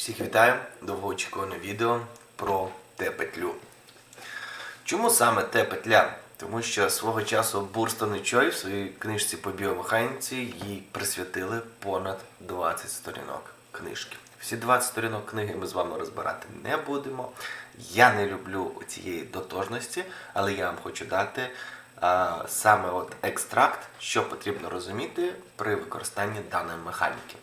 Всіх вітаю! Довгоочікуване відео про Т-петлю. Чому саме Т-петля? Тому що свого часу Бурстон і Чой в своїй книжці по біомеханіці їй присвятили понад 20 сторінок книжки. Всі 20 сторінок книги ми з вами розбирати не будемо. Я не люблю цієї дотожності, але я вам хочу дати а, саме от екстракт, що потрібно розуміти при використанні даної механіки.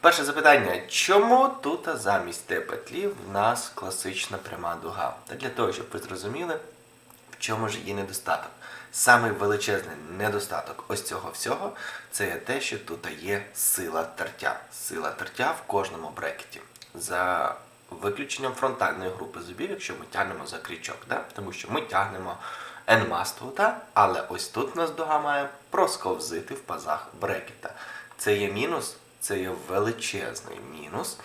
Перше запитання: чому тут замість Т-петлі в нас класична пряма дуга? Та для того, щоб ви зрозуміли, в чому ж її недостаток. Самий величезний недостаток ось цього всього це є те, що тут є сила тертя. Сила тертя в кожному брекеті. За виключенням фронтальної групи зубів, якщо ми тягнемо за крючок, да? тому що ми тягнемо енмасту, да? але ось тут у нас дуга має просковзити в пазах брекета. Це є мінус, це є величезний мінус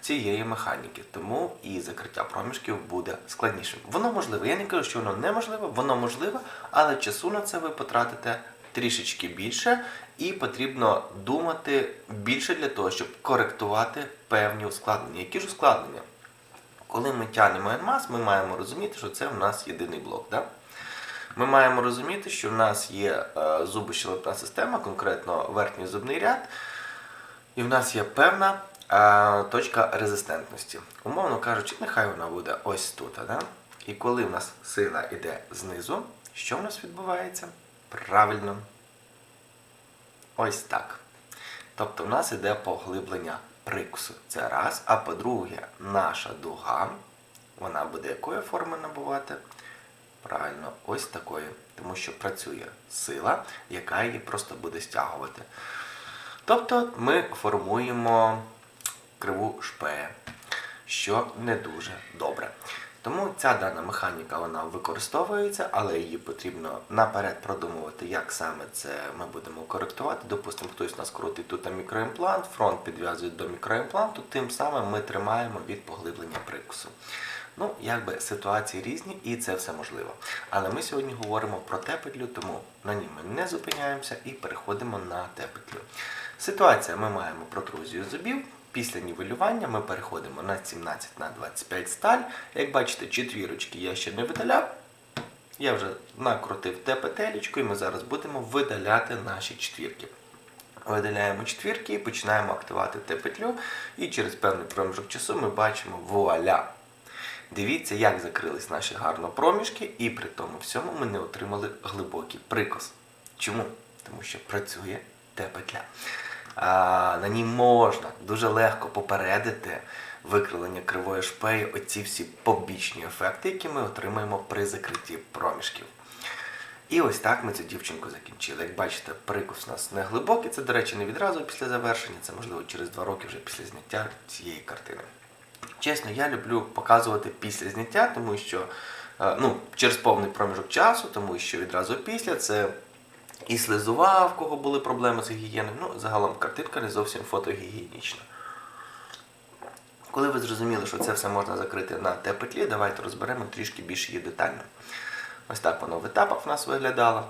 цієї механіки, тому і закриття проміжків буде складнішим. Воно можливе. Я не кажу, що воно неможливе, воно можливе, але часу на це ви потратите трішечки більше, і потрібно думати більше для того, щоб коректувати певні ускладнення. Які ж ускладнення? Коли ми тягнемо NMAS, ми маємо розуміти, що це в нас єдиний блок. Да? Ми маємо розуміти, що в нас є е, зубощелепна система, конкретно верхній зубний ряд, і в нас є певна е, точка резистентності. Умовно кажучи, нехай вона буде ось тут. Да? І коли в нас сила йде знизу, що в нас відбувається? Правильно. Ось так. Тобто в нас йде поглиблення прикусу. Це раз. А по-друге, наша дуга, вона буде якої форми набувати? Правильно, ось такої. Тому що працює сила, яка її просто буде стягувати. Тобто ми формуємо криву шпея, що не дуже добре. Тому ця дана механіка вона використовується, але її потрібно наперед продумувати, як саме це ми будемо коректувати. Допустимо, хтось у нас крутить тут мікроімплант, фронт підв'язує до мікроімпланту, тим самим ми тримаємо від поглиблення прикусу. Ну, якби ситуації різні і це все можливо. Але ми сьогодні говоримо про тепетлю, тому на ній ми не зупиняємося і переходимо на тепетлю. Ситуація: ми маємо протрузію зубів. Після нівелювання ми переходимо на 17 на 25 сталь. Як бачите, четвірочки я ще не видаляв. Я вже накрутив те петелечко і ми зараз будемо видаляти наші четвірки. Видаляємо четвірки і починаємо активувати те петлю. І через певний проміжок часу ми бачимо вуаля. Дивіться, як закрились наші гарно проміжки, і при тому всьому ми не отримали глибокий прикос. Чому? Тому що працює те петля. На ній можна дуже легко попередити викривлення кривої шпеї, оці всі побічні ефекти, які ми отримаємо при закритті проміжків. І ось так ми цю дівчинку закінчили. Як бачите, прикус у нас не глибокий, це, до речі, не відразу після завершення, це можливо через два роки вже після зняття цієї картини. Чесно, я люблю показувати після зняття, тому що е, ну, через повний проміжок часу, тому що відразу після це і слизова, в кого були проблеми з гігієною. Ну, загалом картинка не зовсім фотогігієнічна. Коли ви зрозуміли, що це все можна закрити на Т-петлі, давайте розберемо трішки більш її детально. Ось так воно в етапах в нас виглядало.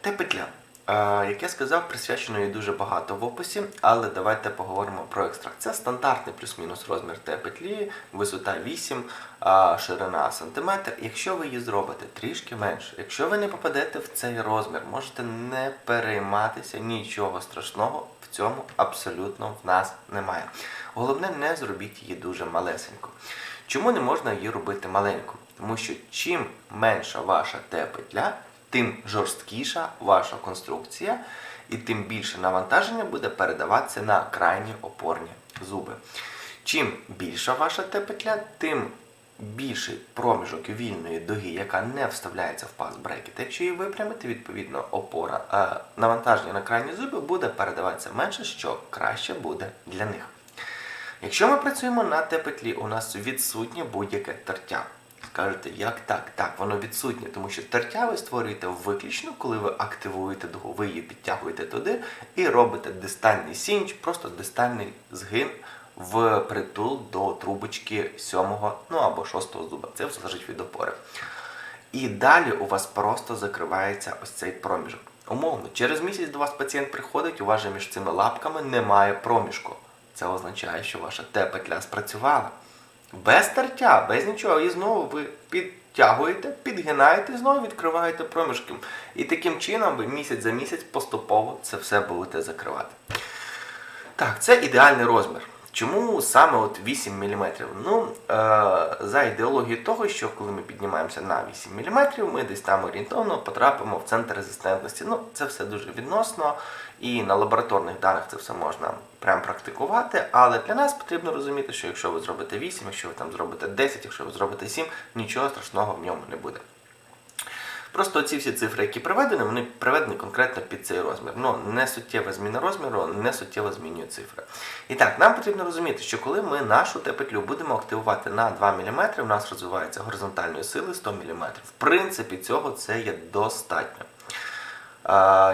Т-петля. Як я сказав, присвячено їй дуже багато в описі, але давайте поговоримо про екстракт. Це стандартний плюс-мінус розмір Т-петлі, висота 8, ширина сантиметр. Якщо ви її зробите трішки менше, якщо ви не попадете в цей розмір, можете не перейматися, нічого страшного в цьому абсолютно в нас немає. Головне, не зробіть її дуже малесенько. Чому не можна її робити маленьку? Тому що чим менша ваша Т-петля, тим жорсткіша ваша конструкція, і тим більше навантаження буде передаватися на крайні опорні зуби. Чим більша ваша Т-петля, тим більший проміжок вільної дуги, яка не вставляється в паз брекета. Якщо її випрямити, відповідно, опора, е, навантаження на крайні зуби буде передаватися менше, що краще буде для них. Якщо ми працюємо на Т-петлі, у нас відсутнє будь-яке тертя. Скажете, як так? Так, воно відсутнє, тому що тертя ви створюєте виключно, коли ви активуєте дугу, ви її підтягуєте туди і робите дистальний сінч, просто дистальний згин в притул до трубочки сьомого, ну або шостого зуба. Це все залежить від опори. І далі у вас просто закривається ось цей проміжок. Умовно, через місяць до вас пацієнт приходить, у вас же між цими лапками немає проміжку. це означає, що ваша Т-петля спрацювала. Без тертя, без нічого. І знову ви підтягуєте, підгинаєте знову відкриваєте проміжки. І таким чином ви місяць за місяць поступово це все будете закривати. Так, це ідеальний розмір. Чому саме от 8 мм? Ну, е, за ідеологією того, що коли ми піднімаємося на 8 мм, ми десь там орієнтовно потрапимо в центр резистентності. Ну, це все дуже відносно, і на лабораторних даних це все можна прям практикувати. Але для нас потрібно розуміти, що якщо ви зробите 8, якщо ви там зробите 10, якщо ви зробите 7, нічого страшного в ньому не буде. Просто ці всі цифри, які приведені, вони приведені конкретно під цей розмір. Ну, не суттєва зміна розміру, не суттєво змінює цифри. І так, нам потрібно розуміти, що коли ми нашу Т-петлю будемо активувати на 2 мм, у нас розвивається горизонтальної сили 100 мм. В принципі, цього це є достатньо.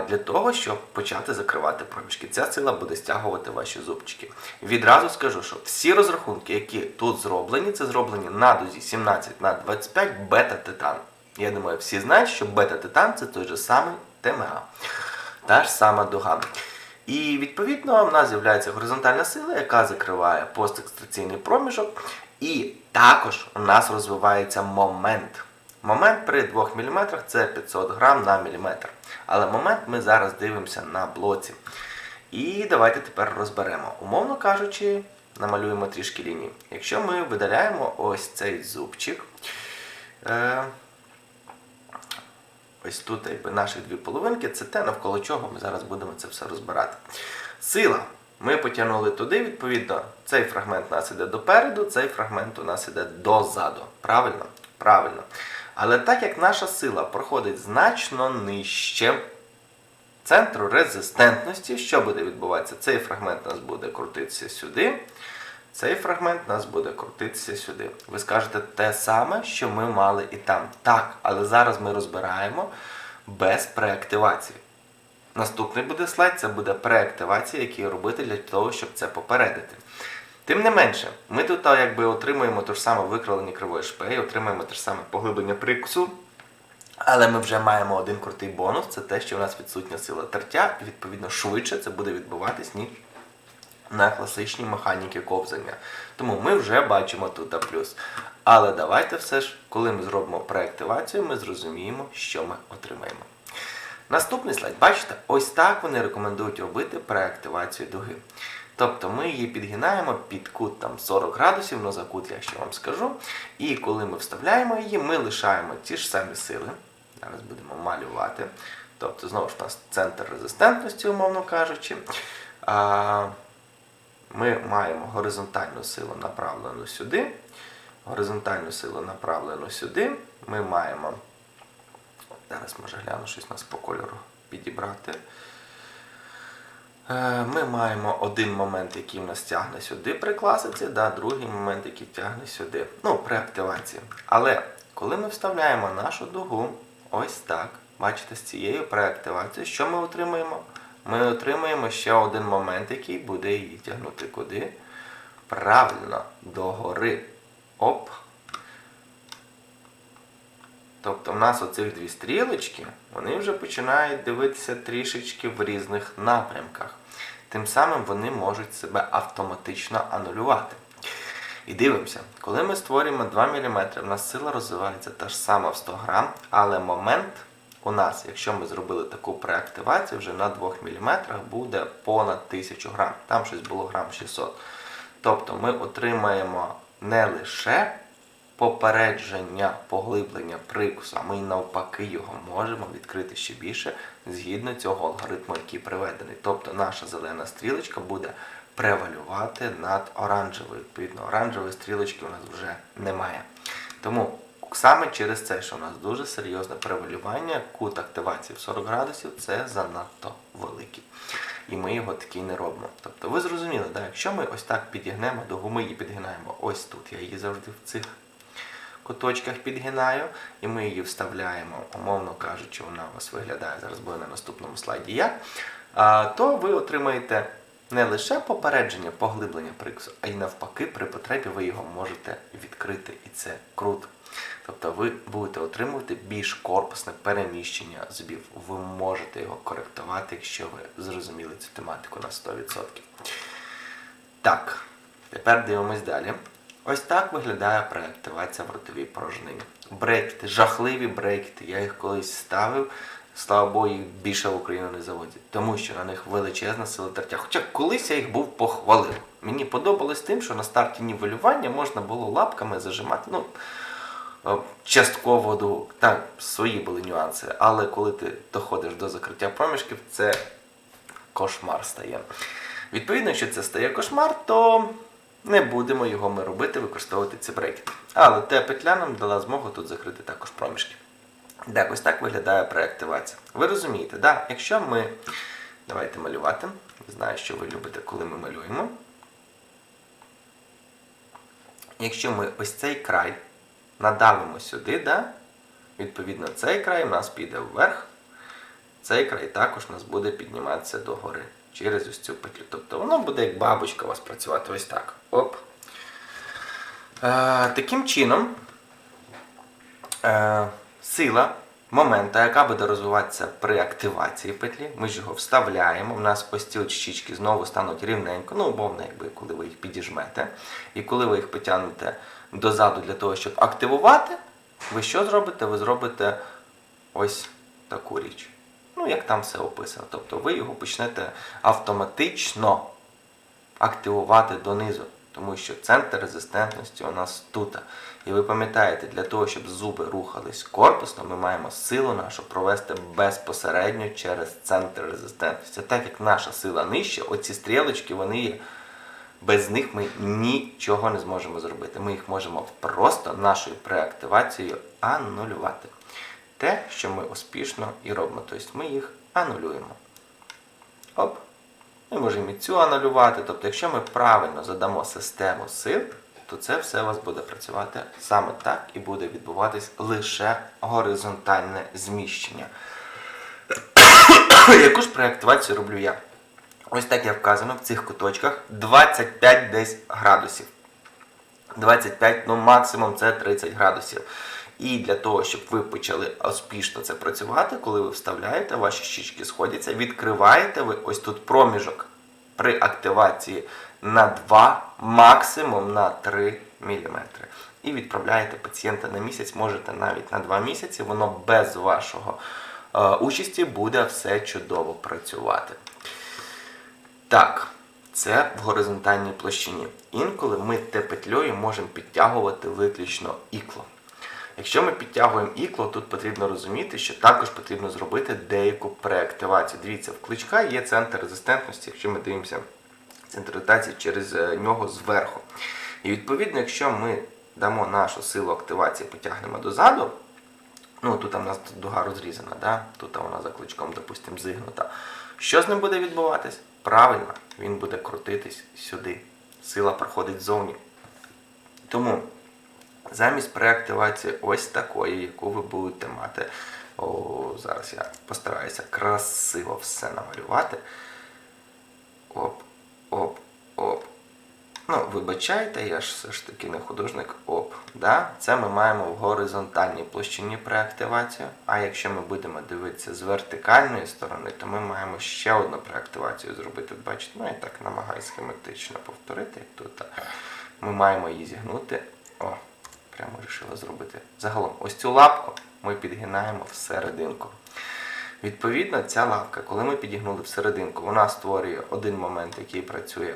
Для того, щоб почати закривати проміжки. Ця сила буде стягувати ваші зубчики. Відразу скажу, що всі розрахунки, які тут зроблені, це зроблені на дозі 17 на 25 бета-титан. Я думаю, всі знають, що бета-титан це той же самий ТМА. Та ж сама дуга. І відповідно в нас з'являється горизонтальна сила, яка закриває постекстраційний проміжок. І також у нас розвивається момент. Момент при 2 мм це 500 грам на міліметр. Але момент ми зараз дивимося на блоці. І давайте тепер розберемо. Умовно кажучи, намалюємо трішки лінії. Якщо ми видаляємо ось цей зубчик. Ось тут якби, наші дві половинки, це те, навколо чого ми зараз будемо це все розбирати. Сила. Ми потягнули туди, відповідно, цей фрагмент у нас іде допереду, цей фрагмент у нас іде дозаду. Правильно? Правильно. Але так як наша сила проходить значно нижче центру резистентності, що буде відбуватися? Цей фрагмент у нас буде крутитися сюди. Цей фрагмент нас буде крутитися сюди. Ви скажете те саме, що ми мали і там. Так, але зараз ми розбираємо без преактивації. Наступний буде слайд, це буде преактивація, який робити для того, щоб це попередити. Тим не менше, ми тут якби отримуємо те ж саме викривлення кривої шпеї, отримуємо те ж саме поглиблення прикусу, але ми вже маємо один крутий бонус це те, що у нас відсутня сила тертя, і відповідно швидше це буде відбуватись, ніж на класичній механіки ковзання. Тому ми вже бачимо тут А+. Але давайте все ж, коли ми зробимо преактивацію, ми зрозуміємо, що ми отримаємо. Наступний слайд, бачите, ось так вони рекомендують робити преактивацію дуги. Тобто ми її підгинаємо під кут там 40 градусів, ну за кут я ще вам скажу. І коли ми вставляємо її, ми лишаємо ті ж самі сили. Зараз будемо малювати. Тобто, знову ж у нас центр резистентності, умовно кажучи. А, маємо горизонтальну силу направлену сюди. Горизонтальну силу направлену сюди. Ми маємо. Зараз може гляну щось у нас по кольору підібрати. Е, Ми маємо один момент, який в нас тягне сюди при класиці, да, другий момент, який тягне сюди. Ну, при активації. Але коли ми вставляємо нашу дугу, ось так, бачите, з цією преактивацією, що ми отримуємо? Ми отримуємо ще один момент, який буде її тягнути куди? Правильно, догори. Оп. Тобто в нас оцих дві стрілочки, вони вже починають дивитися трішечки в різних напрямках. Тим самим вони можуть себе автоматично анулювати. І дивимося, коли ми створюємо 2 мм, у нас сила розвивається та ж сама в 100 грам, але момент у нас, якщо ми зробили таку преактивацію, вже на 2 мм буде понад 1000 грам. Там щось було грам 600. Тобто ми отримаємо не лише попередження поглиблення прикусу, а ми навпаки його можемо відкрити ще більше згідно цього алгоритму, який приведений. Тобто наша зелена стрілочка буде превалювати над оранжевою. Відповідно, оранжевої стрілочки у нас вже немає. Тому саме через це, що у нас дуже серйозне превалювання, кут активації в 40 градусів це занадто великий. І ми його такий не робимо. Тобто ви зрозуміли, да? якщо ми ось так підігнемо дугу, ми її підгинаємо ось тут. Я її завжди в цих куточках підгинаю, і ми її вставляємо, умовно кажучи, вона у вас виглядає, зараз буде на наступному слайді як, то ви отримаєте не лише попередження поглиблення прикусу, а й навпаки, при потребі ви його можете відкрити, і це круто. Тобто ви будете отримувати більш корпусне переміщення зубів. Ви можете його коректувати, якщо ви зрозуміли цю тематику на 100%. Так, тепер дивимось далі. Ось так виглядає преактивація в ротовій порожнині. Брекети, жахливі брекети. Я їх колись ставив. Слава Богу, їх більше в Україну не заводять, тому що на них величезна сила тертя. Хоча колись я їх був похвалив. Мені подобалось тим, що на старті нівелювання можна було лапками зажимати. Ну, частково до так, свої були нюанси. Але коли ти доходиш до закриття проміжків, це кошмар стає. Відповідно, якщо це стає кошмар, то не будемо його ми робити, використовувати ці брекети. Але те петля нам дала змогу тут закрити також проміжки. Так, ось так виглядає преактивація. Ви розумієте, да? якщо ми. Давайте малювати. Знаю, що ви любите, коли ми малюємо. Якщо ми ось цей край надавимо сюди, да? відповідно, цей край у нас піде вверх, цей край також у нас буде підніматися догори через ось цю петлю. Тобто воно буде як бабочка у вас працювати ось так. Оп. Е, таким чином, е, сила момента, яка буде розвиватися при активації петлі, ми ж його вставляємо. У нас ось ці щічки знову стануть рівненько, ну, умовно, якби коли ви їх підіжмете. І коли ви їх потягнете дозаду для того, щоб активувати, ви що зробите? Ви зробите ось таку річ. Ну, як там все описано. Тобто ви його почнете автоматично активувати донизу, тому що центр резистентності у нас тут. І ви пам'ятаєте, для того, щоб зуби рухались корпусно, ми маємо силу нашу провести безпосередньо через центр резистентності. Так як наша сила нижча, оці стрілочки, вони є. Без них ми нічого не зможемо зробити. Ми їх можемо просто нашою преактивацією анулювати. Те, що ми успішно і робимо. Тобто ми їх анулюємо. Оп. Ми можемо і цю анулювати. Тобто, якщо ми правильно задамо систему сил, то це все у вас буде працювати саме так і буде відбуватись лише горизонтальне зміщення. Яку ж преактивацію роблю я? Ось так я вказано в цих куточках 25 десь градусів. 25, ну максимум це 30 градусів. І для того, щоб ви почали успішно це працювати, коли ви вставляєте, ваші щічки сходяться, відкриваєте ви ось тут проміжок при активації на 2, максимум на 3 мм. І відправляєте пацієнта на місяць, можете навіть на 2 місяці, воно без вашого е, участі буде все чудово працювати. Так, це в горизонтальній площині. Інколи ми те петлею можемо підтягувати виключно ікло. Якщо ми підтягуємо ікло, тут потрібно розуміти, що також потрібно зробити деяку преактивацію. Дивіться, в кличка є центр резистентності, якщо ми дивимося центр ротації через е, нього зверху. І відповідно, якщо ми дамо нашу силу активації, потягнемо дозаду, ну тут у нас дуга розрізана, да? тут вона за кличком, допустимо, зигнута. Що з ним буде відбуватись? Правильно, він буде крутитись сюди. Сила проходить ззовні. Тому замість преактивації ось такої, яку ви будете мати. О, зараз я постараюся красиво все намалювати. Оп, оп, оп. Ну, вибачайте, я ж все ж таки не художник. Оп. Да? Це ми маємо в горизонтальній площині преактивацію. А якщо ми будемо дивитися з вертикальної сторони, то ми маємо ще одну преактивацію зробити. Бачите, ну я так намагаюся схематично повторити, як тут. Ми маємо її зігнути. О, прямо вирішила зробити. Загалом, ось цю лапку ми підгинаємо всерединку. Відповідно, ця лапка, коли ми підігнули всерединку, вона створює один момент, який працює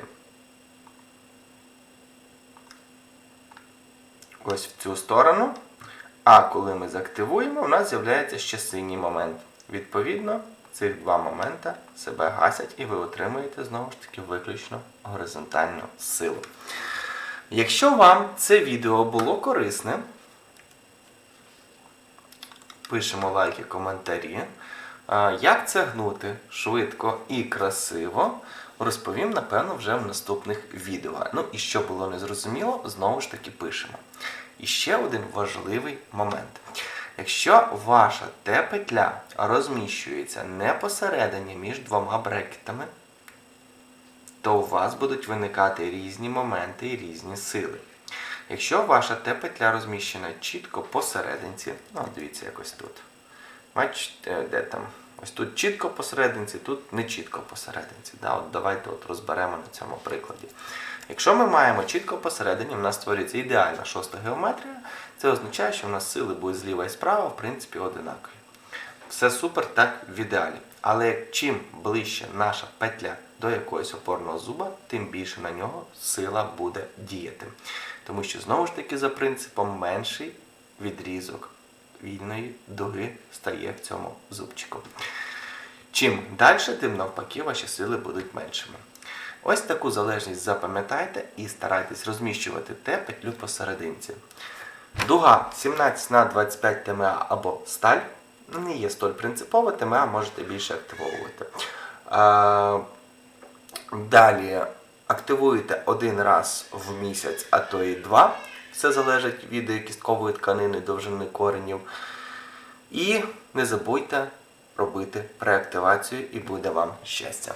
ось в цю сторону. А коли ми заактивуємо, у нас з'являється ще синій момент. Відповідно, цих два моменти себе гасять і ви отримуєте знову ж таки виключно горизонтальну силу. Якщо вам це відео було корисне, пишемо лайки, коментарі. Як це гнути швидко і красиво, розповім, напевно, вже в наступних відео. Ну і що було незрозуміло, знову ж таки пишемо. І ще один важливий момент. Якщо ваша Т-петля розміщується не посередині між двома брекетами, то у вас будуть виникати різні моменти і різні сили. Якщо ваша Т-петля розміщена чітко посерединці, ну дивіться якось тут. Бачите, де там? Ось тут чітко посерединці, тут не чітко посерединці. Да? От Давайте от розберемо на цьому прикладі. Якщо ми маємо чітко посередині, в нас створюється ідеальна шоста геометрія, це означає, що в нас сили будуть зліва і справа, в принципі, одинакові. Все супер, так в ідеалі. Але чим ближче наша петля до якогось опорного зуба, тим більше на нього сила буде діяти. Тому що знову ж таки за принципом менший відрізок вільної дуги стає в цьому зубчику. Чим далі, тим навпаки ваші сили будуть меншими. Ось таку залежність запам'ятайте і старайтесь розміщувати те петлю посерединці. Дуга 17 на 25 ТМА або сталь не є столь принципова, ТМА можете більше активовувати. Далі активуєте один раз в місяць, а то і два. Все залежить від кісткової тканини, довжини коренів. І не забудьте робити преактивацію і буде вам щастя.